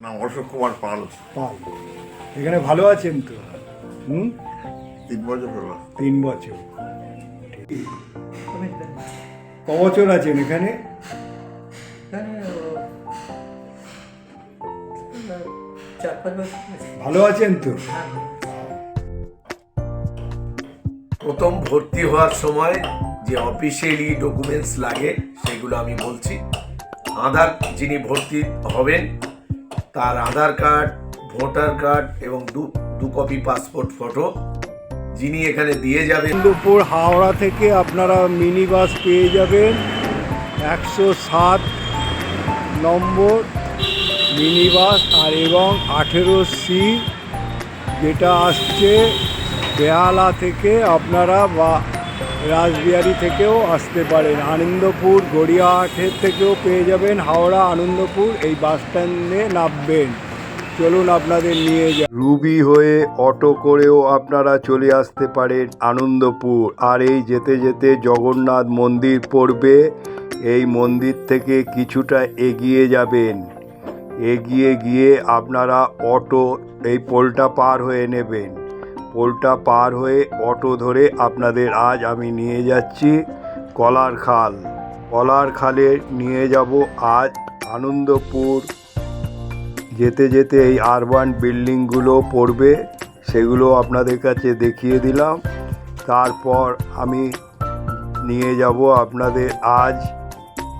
নাম অশোক কুমার পাল। পাল। এখানে ভালো আছেন তো? হুম? তিন বছর হলো। তিন বছর। ক বছর আছেন এখানে। ভালো আছেন তো? প্রথম ভর্তি হওয়ার সময় যে অফিসিয়ালি ডকুমেন্টস লাগে সেগুলো আমি বলছি। আধার যিনি ভর্তি হবেন তার আধার কার্ড, ভোটার কার্ড এবং দু দু কপি পাসপোর্ট ফটো যিনি এখানে দিয়ে যাবেন। দুপুর হাওড়া থেকে আপনারা মিনি বাস পেয়ে যাবেন একশো সাত নম্বর মিনি বাস আর এবং আঠেরো সি যেটা আসছে বেহালা থেকে আপনারা বা রাসবিহারি থেকেও আসতে পারেন। আনন্দপুর গড়িয়াহাটের থেকেও পেয়ে যাবেন। হাওড়া, আনন্দপুর এই বাস স্ট্যান্ডে নামবেন। চলুন আপনাদের নিয়ে যা রুবি হয়ে অটো করেও আপনারা চলে আসতে পারেন আনন্দপুর। আর এই যেতে যেতে জগন্নাথ মন্দির পড়বে। এই মন্দির থেকে কিছুটা এগিয়ে যাবেন। এগিয়ে গিয়ে আপনারা অটো এই পোলটা পার হয়ে নেবেন। পোলটা পার হয়ে অটো ধরে আপনাদের আজ আমি নিয়ে যাচ্ছি কলার খাল। কলার খালে নিয়ে যাব আজ আনন্দপুর। যেতে যেতে এই আরবান বিল্ডিংগুলো পড়বে, সেগুলো আপনাদের কাছে দেখিয়ে দিলাম। তারপর আমি নিয়ে যাব আপনাদের আজ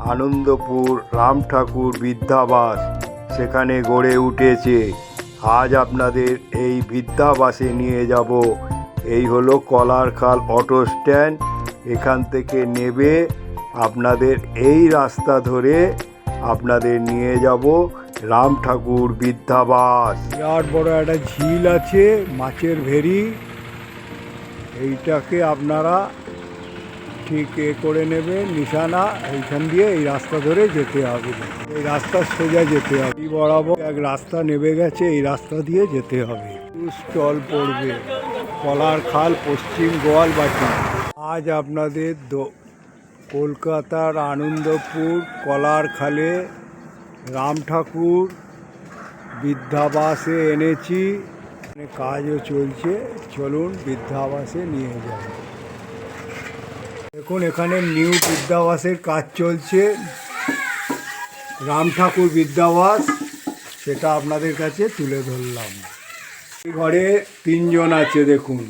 আনন্দপুর রাম ঠাকুর বিদ্যাবাস সেখানে গড়ে উঠেছে। আজ আপনাদের এই বিদ্যাবাসে নিয়ে যাব। এই হলো কলারখাল অটো স্ট্যান্ড। এখান থেকে নেবে আপনাদের এই রাস্তা ধরে আপনাদের নিয়ে যাব রাম ঠাকুর বিদ্যাবাস। বিরাট বড় একটা ঝিল আছে, মাছের ভেরি এইটাকে আপনারা ঠিক এ করে নেবে, নিশানা এইখান দিয়ে এই রাস্তা ধরে যেতে হবে। এই রাস্তা সোজা যেতে হবে। বরাবর এক রাস্তা নেমে গেছে, এই রাস্তা দিয়ে যেতে হবে। স্টল পড়বে। কলার খাল, পশ্চিম গোয়ালবাটি। আজ আপনাদের কলকাতার আনন্দপুর কলার খালে রাম ঠাকুর বৃদ্ধাবাসে এনেছি। কাজও চলছে। চলুন বৃদ্ধাবাসে নিয়ে যাব দেখুন এখানে নিউ বিদ্যাবাসের কাজ চলছে। রাম ঠাকুর বিদ্যাবাস সেটা আপনাদের কাছে তুলে ধরলাম। এই ঘরে তিনজন আছে দেখুন।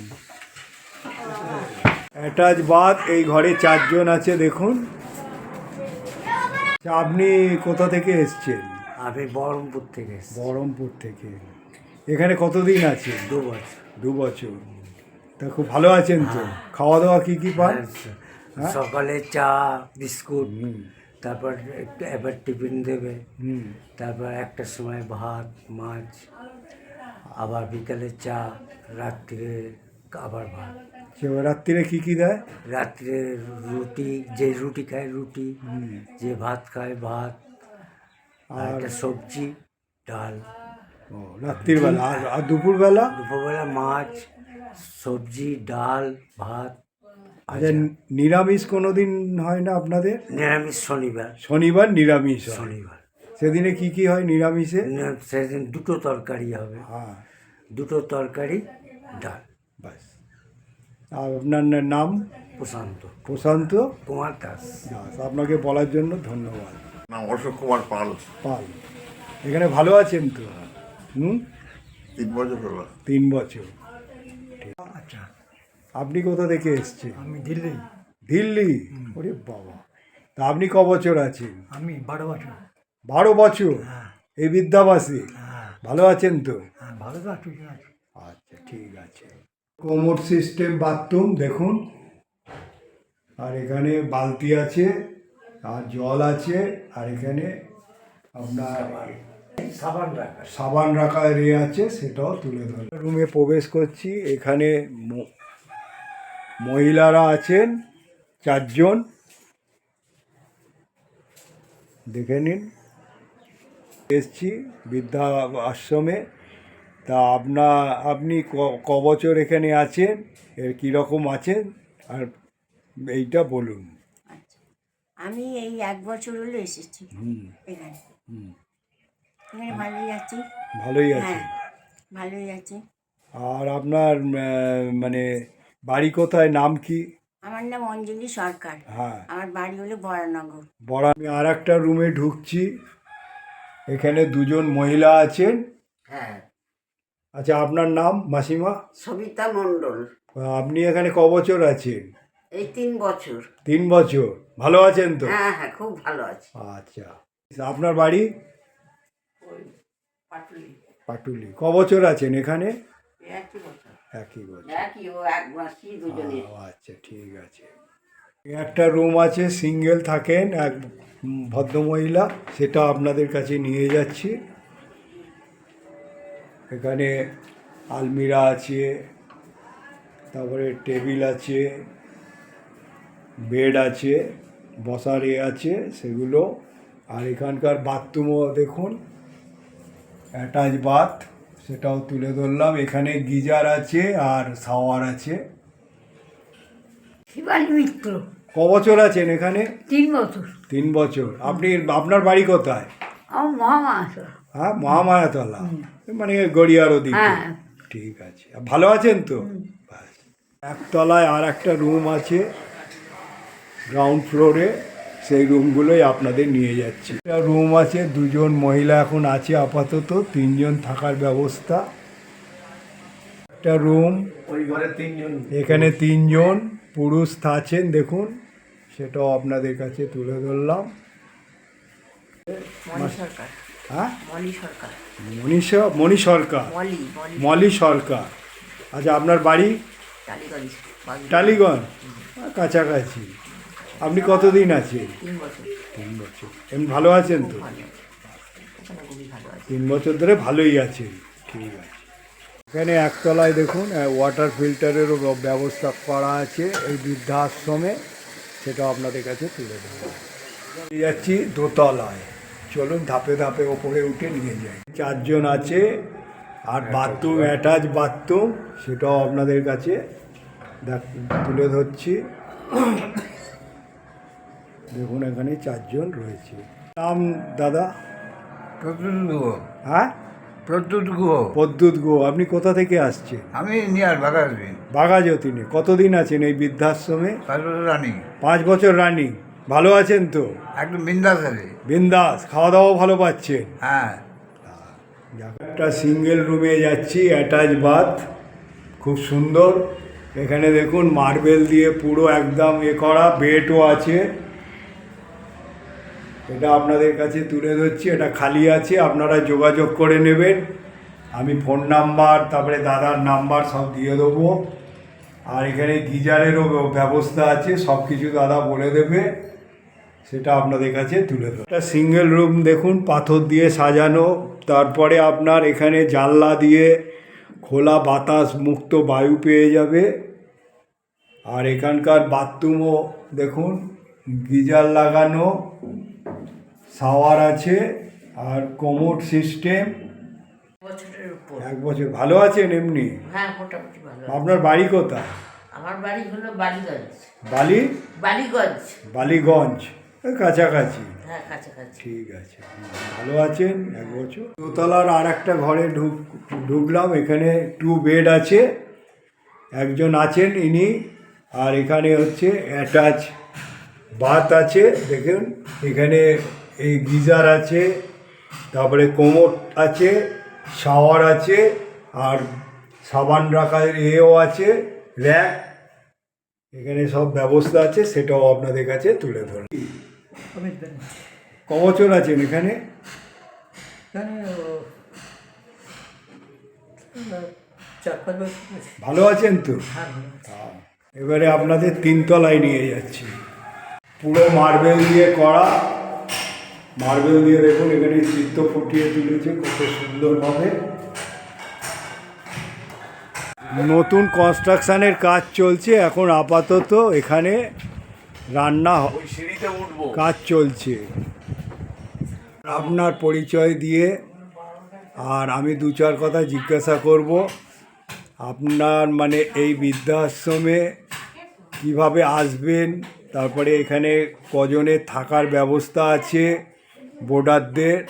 অ্যাটাচ বাদ এই ঘরে চারজন আছে দেখুন। আচ্ছা, আপনি কোথা থেকে এসছেন? আমি বহরমপুর থেকে বহরমপুর থেকে। এখানে কতদিন আছে দু বছর। দু বছর। তা খুব ভালো আছেন তো? খাওয়া দাওয়া কী কী পান? হ্যাঁ? সকালে চা বিস্কুট হুম তারপর একটু এবার টিফিন দেবে হুম তারপর একটার সময় ভাত মাছ আবার বিকালে চা রাত্রে আবার ভাত সে রাত্রিরে কি কি দেয় রাত্রে রুটি যে রুটি খায় রুটি যে ভাত খায় ভাত আর একটা সবজি ডাল ও রাত্রির বেলা আর আর দুপুরবেলা দুপুরবেলা মাছ সবজি ডাল ভাত আচ্ছা। নিরামিষ কোনো দিন হয় না আপনাদের? নিরামিষ শনিবার। শনিবার নিরামিষ হয়। শনিবার। সেদিনে কি কি হয় নিরামিষে? না- সেদিন দুটো তরকারি হবে। হ্যাঁ। দুটো তরকারি ডাল। বাস আর আপনার না- নাম? প্রশান্ত। প্রশান্ত? কুমার দাস। দাস আপনাকে বলার জন্য ধন্যবাদ। নাম অশোক কুমার পাল। পাল। এখানে ভালো আছেন তো? হুম? তিন বছর হলো। তিন বছর। আচ্ছা। আপনি কোথা থেকে এসছেন? আমি দিল্লি। দিল্লি? ওরে বাবা। তা আপনি ক বছর আছেন? আমি বারো বছর। বারো বছর? এই বিদ্যাবাসী? হ্যাঁ। ভালো আছেন তো? হ্যাঁ ভালো তো আছি আচ্ছা ঠিক আছে। কোমোড সিস্টেম বাথরুম দেখুন। আর এখানে বালতি আছে আর জল আছে আর এখানে আপনার সাবান। রাখা। সাবান রাখা রে আছে সেটাও তুলে ধর রুমে প্রবেশ করছি এখানে মহিলারা আছেন চারজন। দেখে নিন। এসছি বৃদ্ধা আশ্রমে তা আপনা আপনি ক- বছর এখানে আছেন? এর কীরকম আছেন? আর এইটা বলুন। আচ্ছা। আমি এই এক বছর হলো এসেছি। হুম। এখানে। এখানে ভালোই আছি। ভালোই আছে হ্যাঁ ভালোই আছে। আর আপনার মানে বাড়ি কোথায়? নাম কি? আমার নাম অঞ্জলি সরকার। হ্যাঁ। আমার বাড়ি হলো বরানগর। বড় আমি আর একটা রুমে ঢুকছি। এখানে দুজন মহিলা আছেন। হ্যাঁ। আচ্ছা আপনার নাম মাসিমা? সবিতা মণ্ডল। আপনি এখানে ক বছর আছেন? এই তিন বছর। তিন বছর। ভালো আছেন তো? হ্যাঁ হ্যাঁ খুব ভালো আছে। আচ্ছা। আপনার বাড়ি? পাটুলি। পাটুলি। ক বছর আছেন এখানে? একই বছর একই ও এক মাসই দুজনে? আচ্ছা ঠিক আছে। একটা রুম আছে সিঙ্গেল থাকেন এক ভদ্রমহিলা সেটা আপনাদের কাছে নিয়ে যাচ্ছি। এখানে আলমিরা আছে তারপরে টেবিল আছে বেড আছে বসার এ আছে সেগুলো। আর এখানকার বাথরুমও দেখুন অ্যাটাচ বাথ সেটাও তুলে ধরলাম। এখানে গিজার আছে আর শাওয়ার আছে। শিবানী মিত্র। ক বছর আছেন এখানে? তিন বছর। তিন বছর। আপনি আপনার বাড়ি কোথায়? আমার হ্যাঁ মহামায়াতলা। মানে গড়িয়ার ওদিকে। হ্যাঁ। ঠিক আছে। ভালো আছেন তো? একতলায় আর একটা রুম আছে গ্রাউন্ড ফ্লোরে। সেই রুমগুলোই আপনাদের নিয়ে যাচ্ছি। একটা রুম আছে দুজন মহিলা এখন আছে আপাতত তিনজন থাকার ব্যবস্থা। একটা রুম ওই ঘরে তিনজন। এখানে তিনজন পুরুষ আছেন দেখুন সেটাও আপনাদের কাছে তুলে ধরলাম। হ্যাঁ? মণি সরকার। মলি সরকার। আচ্ছা আপনার বাড়ি? টালিগঞ্জ? কাছাকাছি। আপনি কতদিন আছেন? তিন বছর। এমনি ভালো আছেন তো? আছে। আছে। তিন বছর ধরে ভালোই আছেন। ঠিক আছে। এখানে একতলায় দেখুন ওয়াটার ফিল্টারেরও ব্যবস্থা করা আছে এই বৃদ্ধাশ্রমে। সেটা আপনাদের কাছে তুলে দেবো। যাচ্ছি দোতলায়। চলুন ধাপে ধাপে ওপরে উঠে নিয়ে যাই। চারজন আছে আর বাথরুম অ্যাটাচ বাথরুম সেটাও আপনাদের কাছে দেখ- তুলে ধরছি। দেখুন এখানে চারজন রয়েছে। নাম দাদা? প্রদ্যুৎ গুহ। হ্যাঁ? প্রদ্যুৎ গুহ। পদ্যুৎ গো আপনি কোথা থেকে আসছেন? আমি নিয়ার বাগাসবিন বাঘাযতীনে কতদিন আছেন এই বৃদ্ধাশ্রমে? পাঁচ বছর রানিং। পাঁচ বছর রানিং। ভালো আছেন তো? একদম বিন্দাস আছে বিন্দাস খাওয়া দাওয়া ভালো পাচ্ছেন? হ্যাঁ। একটা সিঙ্গেল রুমে যাচ্ছি অ্যাটাচ বাথ খুব সুন্দর। এখানে দেখুন মার্বেল দিয়ে পুরো একদম এ করা বেডও আছে। এটা আপনাদের কাছে তুলে ধরছি, এটা খালি আছে, আপনারা যোগাযোগ করে নেবেন। আমি ফোন নাম্বার, তারপরে দাদার নাম্বার সব দিয়ে দেবো। আর এখানে গিজারেরও ব্যবস্থা আছে, সব কিছু দাদা বলে দেবে, সেটা আপনাদের কাছে তুলে ধরো একটা সিঙ্গেল রুম দেখুন, পাথর দিয়ে সাজানো, তারপরে আপনার এখানে জানলা দিয়ে খোলা বাতাস মুক্ত বায়ু পেয়ে যাবে। আর এখানকার বাথরুমও দেখুন, গিজার লাগানো শাওয়ার আছে আর কোমোড সিস্টেম। বছরের উপর। এক বছর। ভালো আছেন এমনি? হ্যাঁ মোটামুটি ভালো আপনার বাড়ি কোথায়? আমার বাড়ি হলো বালিগঞ্জ। বালি? বালিগঞ্জ। বালিগঞ্জ। কাছাকাছি। হ্যাঁ কাছাকাছি। ঠিক আছে। ভালো আছেন? এক বছর। দোতলার আর একটা ঘরে ঢুক ঢুকলাম। এখানে টু বেড আছে। একজন আছেন ইনি। আর এখানে হচ্ছে অ্যাটাচ বাথ আছে। দেখুন এখানে এই গিজার আছে তারপরে কোমর আছে শাওয়ার আছে আর সাবান রাখার এও আছে র্যাক এখানে সব ব্যবস্থা আছে সেটাও আপনাদের কাছে তুলে ধরুন ক বছর আছেন এখানে। ভালো আছেন তো হ্যাঁ। এবারে আপনাদের তিনতলায় নিয়ে যাচ্ছি পুরো মার্বেল দিয়ে করা মার্বেল দিয়ে দেখুন এখানে চিত্র ফুটিয়ে তুলেছে কত সুন্দরভাবে নতুন কনস্ট্রাকশনের কাজ চলছে এখন আপাতত এখানে রান্না সিঁড়িতে উঠবো। কাজ চলছে। আপনার পরিচয় দিয়ে আর আমি দু চার কথা জিজ্ঞাসা করব আপনার মানে এই বৃদ্ধাশ্রমে কীভাবে আসবেন তারপরে এখানে কজনের থাকার ব্যবস্থা আছে বোর্ডারদের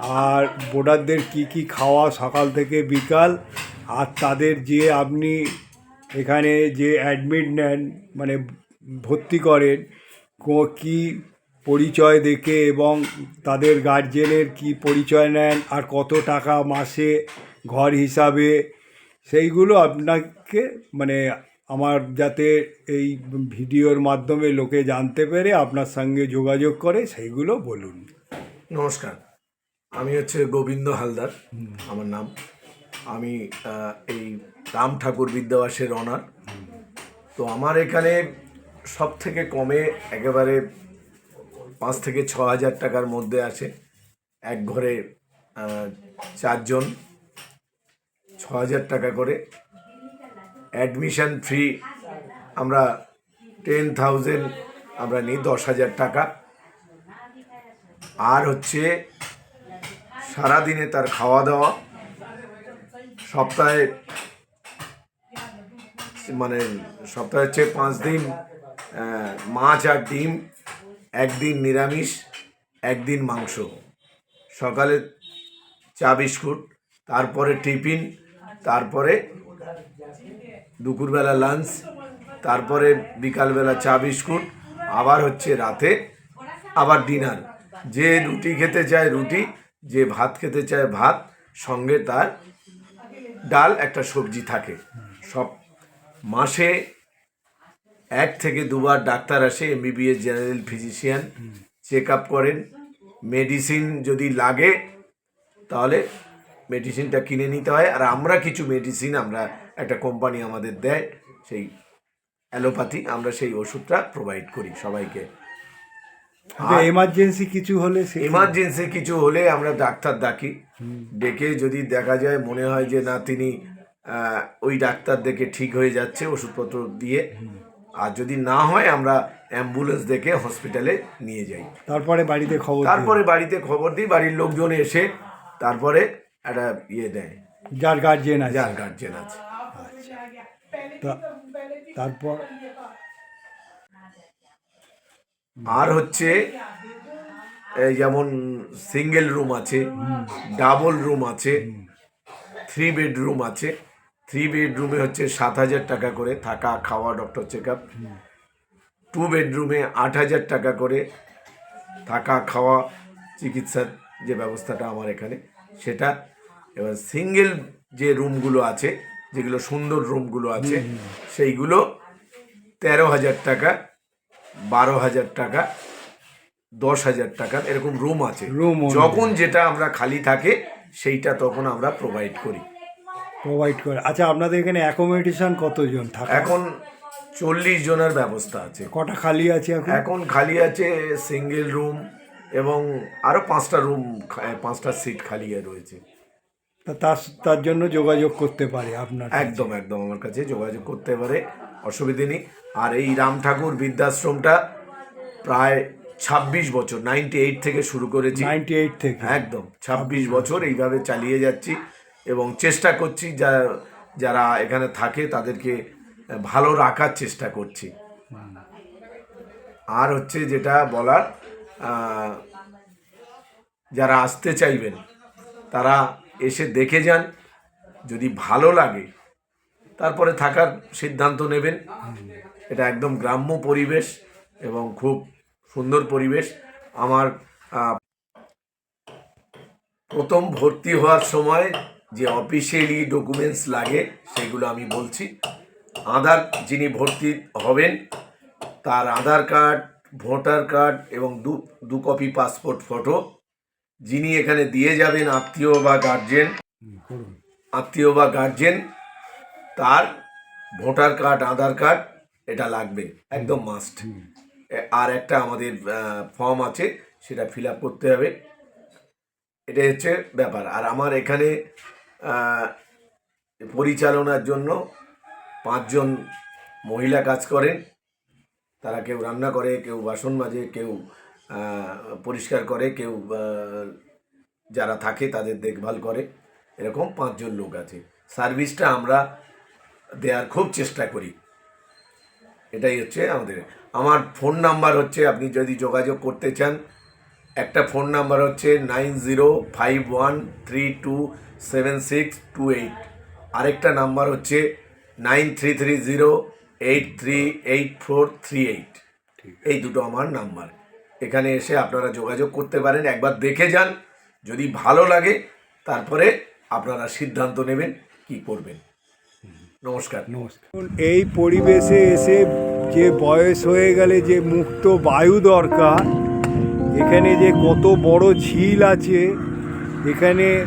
আর বোর্ডারদের কি কি খাওয়া সকাল থেকে বিকাল আর তাদের যে আপনি এখানে যে অ্যাডমিট নেন মানে ভর্তি করেন, কো- পরিচয় দেখে এবং তাদের গার্জেনের কি পরিচয় নেন আর কত টাকা মাসে ঘর হিসাবে, সেইগুলো আপনাকে মানে আমার যাতে এই ভিডিওর মাধ্যমে লোকে জানতে পেরে আপনার সঙ্গে যোগাযোগ করে, সেইগুলো বলুন। নমস্কার। আমি হচ্ছে গোবিন্দ হালদার, আমার নাম। আমি এই রাম ঠাকুর বিদ্যাবাসের অনার। তো আমার এখানে সব থেকে কমে একেবারে পাঁচ থেকে ছ হাজার টাকার মধ্যে আসে এক ঘরে চারজন। ছ হাজার টাকা করে। অ্যাডমিশন ফি আমরা টেন থাউজেন্ড আমরা নিই দশ হাজার টাকা। আর হচ্ছে সারাদিনে তার খাওয়া দাওয়া, সপ্তাহে মানে সপ্তাহে হচ্ছে পাঁচ দিন মাছ আর ডিম, একদিন নিরামিষ, একদিন মাংস। সকালে চা বিস্কুট, তারপরে টিফিন, তারপরে দুপুরবেলা লাঞ্চ, তারপরে বিকালবেলা চা বিস্কুট, আবার হচ্ছে রাতে আবার ডিনার। যে রুটি খেতে চায় রুটি, যে ভাত খেতে চায় ভাত, সঙ্গে তার ডাল একটা সবজি থাকে। সব মাসে এক থেকে দুবার ডাক্তার আসে, MBBS general physician check up করেন। মেডিসিন যদি লাগে, তাহলে মেডিসিনটা কিনে নিতে হয়। আর আমরা কিছু মেডিসিন, আমরা একটা কোম্পানি আমাদের দেয়, সেই অ্যালোপ্যাথি, আমরা সেই ওষুধটা প্রোভাইড করি সবাইকে। এমার্জেন্সি কিছু হলে এমার্জেন্সি কিছু হলে আমরা ডাক্তার ডাকি। ডেকে যদি দেখা যায় মনে হয় যে না তিনি ওই ডাক্তার দেখে ঠিক হয়ে যাচ্ছে ওষুধপত্র দিয়ে। আর যদি না হয় আমরা অ্যাম্বুলেন্স দেখে হসপিটালে নিয়ে যাই। তারপরে বাড়িতে খবর তারপরে বাড়িতে খবর দিই বাড়ির লোকজন এসে তারপরে একটা ইয়ে দেয়। যার গার্জেন আছে। যার গার্জেন আছে। তা- তারপর আর হচ্ছে এই যেমন সিঙ্গেল রুম আছে ডাবল রুম আছে থ্রি বেডরুম আছে। থ্রি বেডরুমে হচ্ছে সাত হাজার টাকা করে থাকা খাওয়া ডক্টর চেক আপ টু বেডরুমে আট হাজার টাকা করে থাকা খাওয়া চিকিৎসার যে ব্যবস্থাটা আমার এখানে সেটা এবার সিঙ্গেল যে রুমগুলো আছে যেগুলো সুন্দর রুমগুলো আছে সেইগুলো তেরো হাজার টাকা বারো হাজার টাকা দশ হাজার টাকা এরকম রুম আছে। অনুযায়ী। যখন যেটা আমরা খালি থাকে সেইটা তখন আমরা প্রোভাইড করি। প্রোভাইড করে। আচ্ছা আপনাদের এখানে অ্যাকোমোডেশন কতজন থাকে? এখন চল্লিশ জনের ব্যবস্থা আছে। কটা খালি আছে এখন? এখন খালি আছে সিঙ্গেল রুম এবং আরও পাঁচটা রুম পাঁচটা সিট খালি রয়েছে। তা তার তার জন্য যোগাযোগ করতে পারে আপনার একদম একদম আমার কাছে যোগাযোগ করতে পারে অসুবিধে নেই। আর এই রাম ঠাকুর বৃদ্ধাশ্রমটা প্রায় ছাব্বিশ বছর নাইনটি এইট থেকে শুরু করেছি। নাইনটি এইট থেকে। একদম ছাব্বিশ বছর এইভাবে চালিয়ে যাচ্ছি এবং চেষ্টা করছি যা যারা এখানে থাকে তাদেরকে ভালো রাখার চেষ্টা করছি। আর হচ্ছে যেটা বলার যারা আসতে চাইবেন তারা এসে দেখে যান যদি ভালো লাগে তারপরে থাকার সিদ্ধান্ত নেবেন। এটা একদম গ্রাম্য পরিবেশ এবং খুব সুন্দর পরিবেশ। আমার প্রথম ভর্তি হওয়ার সময় যে অফিসিয়ালি ডকুমেন্টস লাগে সেগুলো আমি বলছি। আধার যিনি ভর্তি হবেন তার আধার কার্ড ভোটার কার্ড এবং দু দু কপি পাসপোর্ট ফটো। যিনি এখানে দিয়ে যাবেন আত্মীয় বা গার্জেন আত্মীয় বা গার্জেন তার ভোটার কার্ড আধার কার্ড এটা লাগবে একদম মাস্ট আর একটা আমাদের ফর্ম আছে সেটা ফিল আপ করতে হবে। এটা হচ্ছে ব্যাপার। আর আমার এখানে পরিচালনার জন্য পাঁচজন মহিলা কাজ করেন। তারা কেউ রান্না করে কেউ বাসন মাজে কেউ পরিষ্কার করে কেউ যারা থাকে তাদের দেখভাল করে। এরকম পাঁচজন লোক আছে। সার্ভিসটা আমরা দেওয়ার খুব চেষ্টা করি। এটাই হচ্ছে আমাদের। আমার ফোন নাম্বার হচ্ছে আপনি যদি যোগাযোগ করতে চান একটা ফোন নাম্বার হচ্ছে nine zero five one three two seven six two eight আরেকটা নাম্বার হচ্ছে nine three three zero eight three eight four three eight এই দুটো আমার নাম্বার এখানে এসে আপনারা যোগাযোগ করতে পারেন একবার দেখে যান। যদি ভালো লাগে তারপরে আপনারা সিদ্ধান্ত নেবেন কি করবেন। নমস্কার। নমস্কার। এই পরিবেশে এসে যে বয়স হয়ে গেলে যে মুক্ত বায়ু দরকার, এখানে যে কত বড় ঝিল আছে, এখানে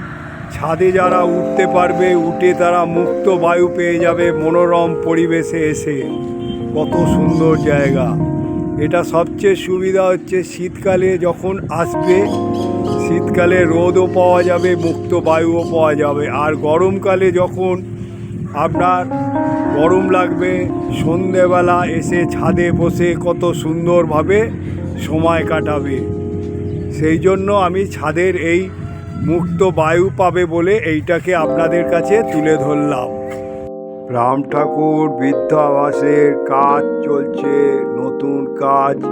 ছাদে যারা উঠতে পারবে, উঠে তারা মুক্ত বায়ু পেয়ে যাবে মনোরম পরিবেশে এসে। কত সুন্দর জায়গা। এটা সবচেয়ে সুবিধা হচ্ছে শীতকালে যখন আসবে, শীতকালে রোদও পাওয়া যাবে, মুক্ত বায়ুও পাওয়া যাবে। আর গরমকালে যখন আপনার গরম লাগবে, সন্ধেবেলা এসে ছাদে বসে কত সুন্দরভাবে সময় কাটাবে। সেই জন্য আমি ছাদের এই মুক্ত বায়ু পাবে বলে এইটাকে আপনাদের কাছে তুলে ধরলাম। রাম ঠাকুর বৃদ্ধাবাসের কাজ চলছে, নতুন কাজ,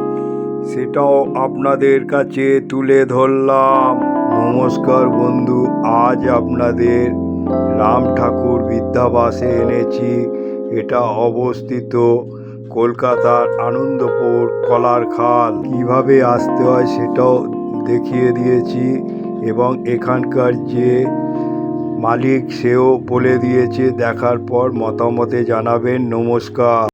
সেটাও আপনাদের কাছে তুলে ধরলাম। নমস্কার বন্ধু, আজ আপনাদের রাম ঠাকুর বিদ্যাবাসে এনেছি। এটা অবস্থিত কলকাতার আনন্দপুর কলার খাল কীভাবে আসতে হয় সেটাও দেখিয়ে দিয়েছি এবং এখানকার যে মালিক সেও বলে দিয়েছে, দেখার পর মতামতে জানাবেন। নমস্কার।